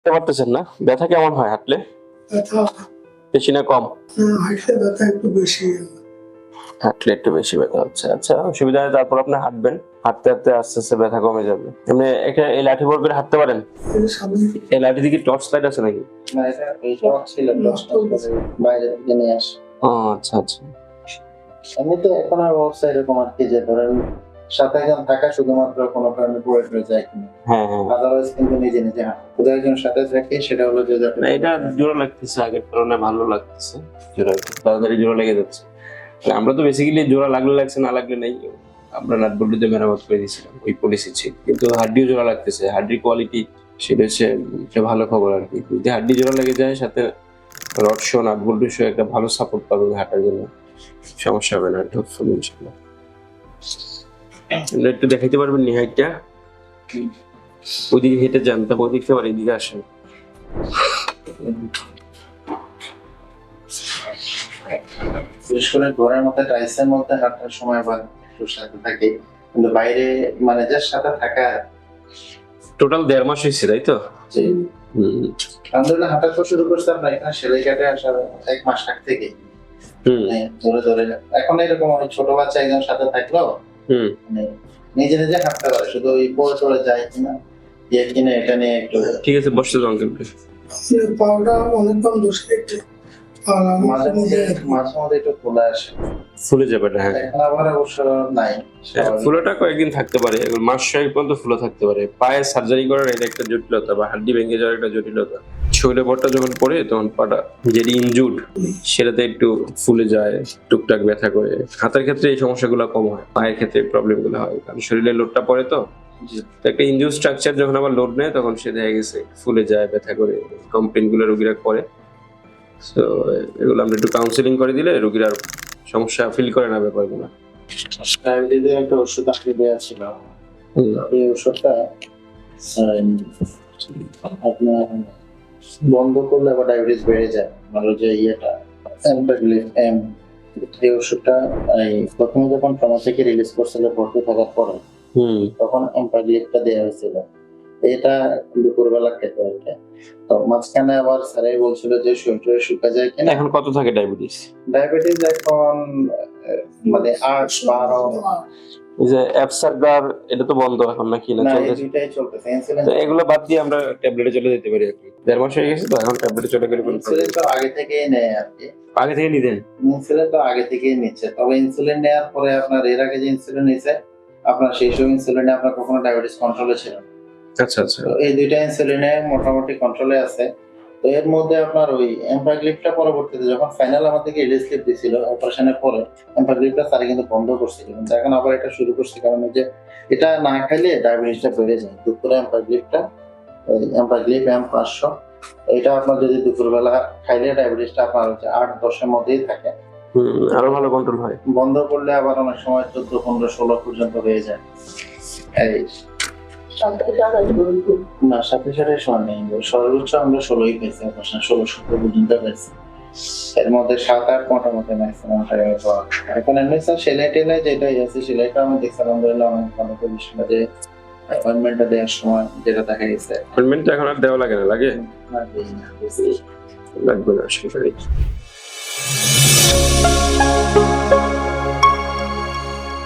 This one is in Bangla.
হাঁটতে পারতেছেন না? ব্যথা কেমন হয় হাঁটলে? বেশি না কম? আহ, হাঁটলে ব্যথা একটু বেশি। হাঁটলে একটু বেশি ব্যথা হচ্ছে আচ্ছা অসুবিধা হয় তারপর আপনি হাঁটবেন। হাঁটতে হাঁটতে আস্তে আস্তে ব্যথা কমে যাবে। এমনি একটা এই লাঠি বল করে হাঁটতে পারেন? এই লাঠি দিকে টর্চ লাইট আছে নাকি? বাইরে থেকে নিয়ে আসে। ও আচ্ছা আচ্ছা। এমনি তো এখন আর অবস্থা এরকম আর কি যে ধরেন সাথে একজন থাকা শুধুমাত্র কোনো কারণে পড়ে টড়ে যায় কিনা। হ্যাঁ হ্যাঁ। আদারওয়াইজ কিন্তু নিজে নিজে হাঁটে। একজন সাথে থাকে সেটা হলো যে এটা জোড়া লাগতেছে আগের তুলনায় ভালো লাগতেছে। জোড়া তাড়াতাড়ি জোড়া লেগে যাচ্ছে। আমরা তো বেসিক্যালি জোড়া লাগলে লাগছে না লাগলে নেই। আমরা নাট বল্টুতে মেরামত করে দিয়েছিলাম ওই পলিসি ছিল। কিন্তু হাড্ডিও জোড়া লাগতেছে হাড্ডির কোয়ালিটি সেটা হচ্ছে একটা ভালো খবর আর কি। যদি হাড্ডি জোড়া লেগে যায় সাথে রড শো নাট বল্টু শো একটা ভালো সাপোর্ট পাবে হাঁটার জন্য। সমস্যা হবে না ঢোকফুল ইনশাল্লাহ একটু দেখাইতে পারবেন নিহাইটটা? ওইদিকে হেঁটে যান তারপর থেকে আবার এদিকে আসেন। বিশেষ করে ঘরের মধ্যে টাইসের মধ্যে হাঁটার সময় বা সাথে থাকে। কিন্তু বাইরে মানে যার সাথে থাকা। টোটাল দেড় মাস হয়েছে তাই তো? হাঁটা তো শুরু করছে আমরা। এখানে সেলাই কাটে আসার এক মাস আগ থেকে। মানে ধরে ধরে। এখন এরকম অনেক ছোট বাচ্চা একজন সাথে মানে নিজে নিজে হাঁটতে পারে শুধু ওই পড়ে টড়ে যায় কিনা ইয়ে কিনা এটা নিয়ে একটু ঠিক আছে বসতে দাও আঙ্কেল পাওয়াটা অনেক কম দোষে একটু আর মাঝে মধ্যে মাঝে মধ্যে একটু খোলা আসে। ফুলে যাবে এটা হ্যাঁ। এখন আবার অবশ্য নাই। ফুলোটা কয়েকদিন থাকতে পারে। মাস ছয়েক পর্যন্ত ফুলো থাকতে পারে। পায়ে সার্জারি করার এটা একটা জটিলতা বা হাড্ডি ভেঙে যাওয়ার একটা জটিলতা। শরীরে বটটা যখন পড়ে তখন পাটা যেটি ইনজুড সেটাতে একটু ফুলে যায় টুকটাক ব্যথা করে। হাতের ক্ষেত্রে এই সমস্যাগুলো কম হয় পায়ের ক্ষেত্রে প্রবলেমগুলো হয় কারণ শরীরে লোডটা পড়ে তো। একটা ইনজুর স্ট্রাকচার যখন আবার লোড নেয় তখন সে দেখা গেছে ফুলে যায় ব্যথা করে কমপ্লেনগুলো রোগীরা করে। তো এগুলো আমরা একটু কাউন্সিলিং করে দিলে রোগীরা সমস্যা ফিল করে না ব্যাপারগুলো। ডায়াবেটিসের একটা ওষুধ আমাকে দেওয়া ছিল এই ওষুধটা আপনার বন্ধ করলে আবার ডায়াবেটিস বেড়ে যায়। মানে যে ইয়েটা এমপ্যাগলিফ এম এই ওষুধটা এই প্রথমে যখন ট্রমা থেকে রিলিজ করছিল ভর্তি থাকার পরে হুম। তখন এমপ্যাগলিফটা দেওয়া হয়েছিল। এটা দুপুরবেলা খেতে হইতে তো মাঝখানে আবার স্যারাই বলছিল যে শরীর শুকা যায় কিনা। এখন কত থাকে ডায়াবেটিস ডায়াবেটিস এখন মানে আট বারো এই যে অ্যাপসারগার এটা তো বন্ধ এখন নাকি না চলতেছে? তো এগুলো বাদ দিয়ে আমরা ট্যাবলেটে চলে যেতে পারি আর কি। দেড় মাস হয়ে গেছে তো এখন ট্যাবলেটে চলে গেলে কোনো তো আগে থেকেই নেয় আর কি। আগে থেকে নিতেন? ইনসুলিন তো আগে থেকেই নিচ্ছে তবে ইনসুলিন নেওয়ার পরে আপনার এর আগে যে ইনসুলিন নিছে আপনার সেই সব ইনসুলিনে আপনার কখনো ডায়াবেটিস কন্ট্রোলে ছিল আচ্ছা আচ্ছা। এই দুইটা ইনসুলিনে মোটামুটি কন্ট্রোলে আছে। তো এর মধ্যে আপনার ওই এম্পাগ্লিপটা পরবর্তীতে যখন ফাইনাল আমাদেরকে রিলিজ স্লিপ দিছিল অপারেশনের পরে এম্পাগ্লিপটা তারা কিন্তু বন্ধ করছিল। কিন্তু এখন আবার এটা শুরু করছে কারণ এই যে এটা না খাইলে ডায়াবেটিসটা বেড়ে যায়। দুপুরে এম্পাগ্লিপটা এম্পাগ্লিপ এম পাঁচশো এটা আপনার যদি দুপুরবেলা খাইলে ডায়াবেটিসটা আপনার হচ্ছে আট দশের মধ্যেই থাকে। হুম আরও ভালো কন্ট্রোল হয়। বন্ধ করলে আবার অনেক সময় চোদ্দ পনেরো ষোলো পর্যন্ত হয়ে যায়। এই না সাথে সাথে সময় নেই। সর্বোচ্চ আমরা ষোলোই পেয়েছি ষোলো সতেরো পর্যন্ত পেয়েছি। এর মধ্যে সাত আট মোটামুটি ম্যাক্সিমাম এখন এমনি স্যার সেলাই টেলাই যেটাই আছে সেলাইটা আমি দেখছি আলহামদুলিল্লাহ অনেক ভালো পজিশন যে অ্যাপয়েন্টমেন্টটা দেওয়ার সময় যেটা দেখা গেছে। অ্যাপয়েন্টমেন্ট এখন আর দেওয়া লাগে না লাগে। লাগবে না করি